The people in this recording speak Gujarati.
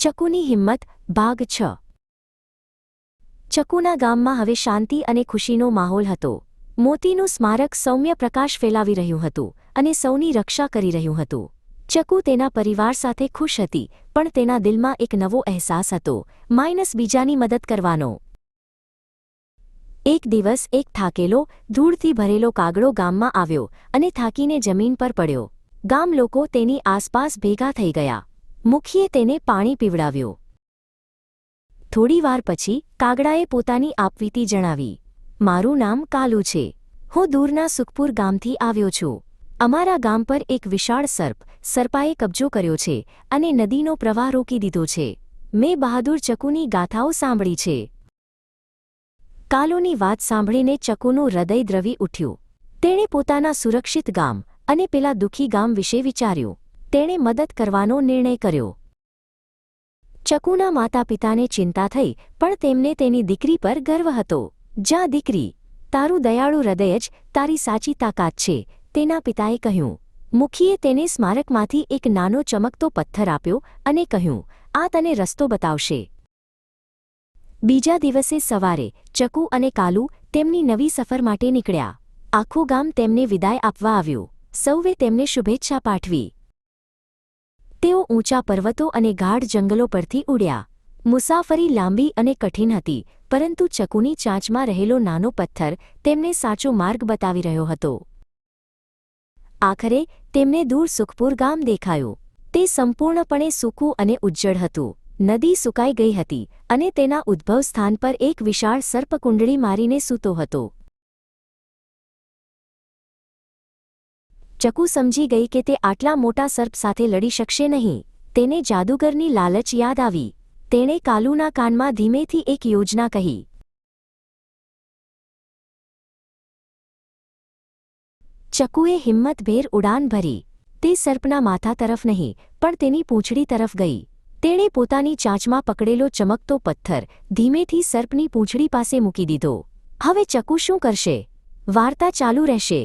ચકુની હિંમત ભાગ છ. ચકુના ગામમાં હવે શાંતિ અને ખુશીનો માહોલ હતો. મોતીનું સ્મારક સૌમ્ય પ્રકાશ ફેલાવી રહ્યું હતું અને સૌની રક્ષા કરી રહ્યું હતું. ચકુ તેના પરિવાર સાથે ખુશ હતી, પણ તેના દિલમાં એક નવો અહેસાસ હતો. માઇનસ બીજાની મદદ કરવાનો. એક દિવસ એક થાકેલો, ધૂળથી ભરેલો કાગડો ગામમાં આવ્યો અને થાકીને જમીન પર પડ્યો. ગામ લોકો તેની આસપાસ ભેગા થઈ ગયા. મુખીએ તેને પાણી પીવડાવ્યો. થોડીવાર પછી કાગડાએ પોતાની આપવીતી જણાવી, મારું નામ કાલુ છે. હું દૂરના સુખપુર ગામથી આવ્યો છું. અમારા ગામ પર એક વિશાળ સર્પ સર્પાએ કબજો કર્યો છે અને નદીનો પ્રવાહ રોકી દીધો છે. મેં બહાદુર ચકુની ગાથાઓ સાંભળી છે. કાલુની વાત સાંભળીને ચકુનું હૃદય દ્રવી ઉઠ્યું. તેણે પોતાના સુરક્ષિત ગામ અને પેલા દુઃખી ગામ વિશે વિચાર્યું. તેણે મદદ કરવાનો નિર્ણય કર્યો. ચકુના માતા પિતાને ચિંતા થઈ, પણ તેમને તેની દીકરી પર ગર્વ હતો. જા દીકરી, તારું દયાળુ હૃદય જ તારી સાચી તાકાત છે, તેના પિતાએ કહ્યું. મુખીએ તેને સ્મારકમાંથી એક નાનો ચમકતો પથ્થર આપ્યો અને કહ્યું, આ તને રસ્તો બતાવશે. બીજા દિવસે સવારે, ચકુ અને કાલુ તેમની નવી સફર માટે નીકળ્યા. આખું ગામ તેમને વિદાય આપવા આવ્યું. સૌએ તેમને શુભેચ્છા પાઠવી. તેઓ ઊંચા પર્વતો અને ગાઢ જંગલો પરથી ઉડ્યા. મુસાફરી લાંબી અને કઠિન હતી, પરંતુ ચકુની ચાંચમાં રહેલો નાનો પથ્થર તેમને સાચો માર્ગ બતાવી રહ્યો હતો. આખરે તેમને દૂર સુખપુર ગામ દેખાયું. તે સંપૂર્ણપણે સૂકું અને ઉજ્જડ હતું. નદી સુકાઈ ગઈ હતી અને તેના ઉદ્ભવ સ્થાન પર એક વિશાળ સર્પકુંડળી મારીને સૂતો હતો. ચકુ સમજી ગઈ કે તે આટલા મોટા સર્પ સાથે લડી શકશે નહીં. તેને જાદુગરની લાલચ યાદ આવી. તેણે કાલુના કાનમાં ધીમેથી એક યોજના કહી. ચકુએ હિંમતભેર ઉડાન ભરી. તે સર્પના માથા તરફ નહીં, પણ તેની પૂંછડી તરફ ગઈ. તેણે પોતાની ચાંચમાં પકડેલો ચમકતો પથ્થર ધીમેથી સર્પની પૂંછડી પાસે મૂકી દીધો. હવે ચકુ શું કરશે? વાર્તા ચાલુ રહેશે.